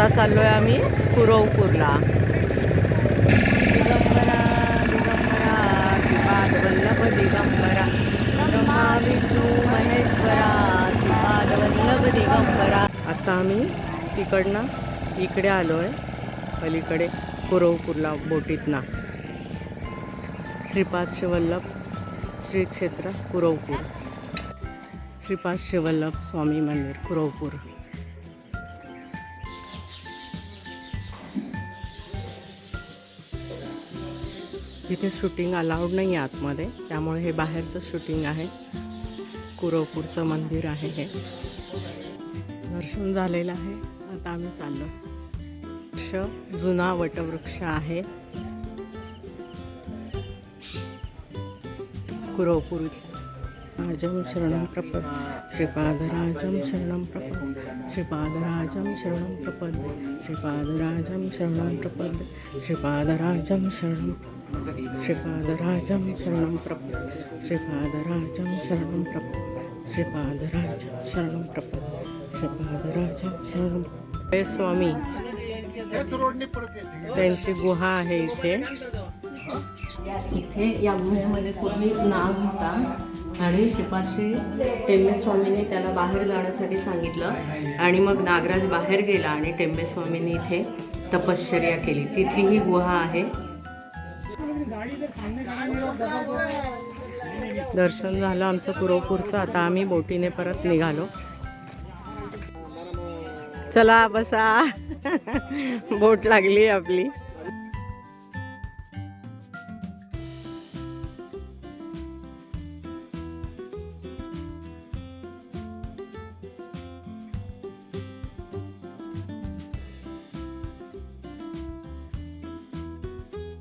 आता चाललो आहे आम्ही कुरवपूरला. दिगंबरा दिगंबरा श्रीपाद वल्लभ दिगंबरा. ब्रह्मा विष्णू महेश्वरा श्रीपाद वल्लभ दिगंबरा. आता आम्ही तिकडनं इकडे आलो आहे पलीकडे कुरवपूरला बोटीतनं. श्रीपाद शिवल्लभ श्री क्षेत्र कुरवपूर. श्रीपाद शिवल्लभ स्वामी मंदिर कुरवपूर. इथे शूटिंग अलाउड नाही आहे आतमध्ये. त्यामुळे हे बाहेरचं शूटिंग आहे. कुरवपूरचं मंदिर आहे हे. दर्शन झालेलं आहे. आता आम्ही चाललो. वृक्ष जुना वटवृक्ष आहे. कुरवपूर राजम शरणं प्रपद श्रीपादराजं शरणं प्रपद श्रीपादराजं शरणं प्रपद श्रीपादराजं शरणं प्रपद श्रीपादराजं शरणं श्रीपादराजं शरणं प्रपद श्रीपादराजं शरणं प्रपद श्रीपादराजं शरणं प्रपद श्रीपादराजं शरणं प्रपद हे स्वामी त्यांची गुहा आहे इथे. इथे या गुहेमध्ये पूर्वी नाग होता. आणि शिपाशी टेंबे स्वामींनी त्याला बाहेर जाण्यासाठी सांगितलं. आणि मग नागराज बाहेर गेला आणि टेंबे स्वामींनी इथे तपश्चर्या केली. तिथली ही गुहा आहे. दर्शन झालं आमचं पुरोपूरचं. आता आम्ही बोटीने परत निघालो. चला बसा. बोट लागली आपली.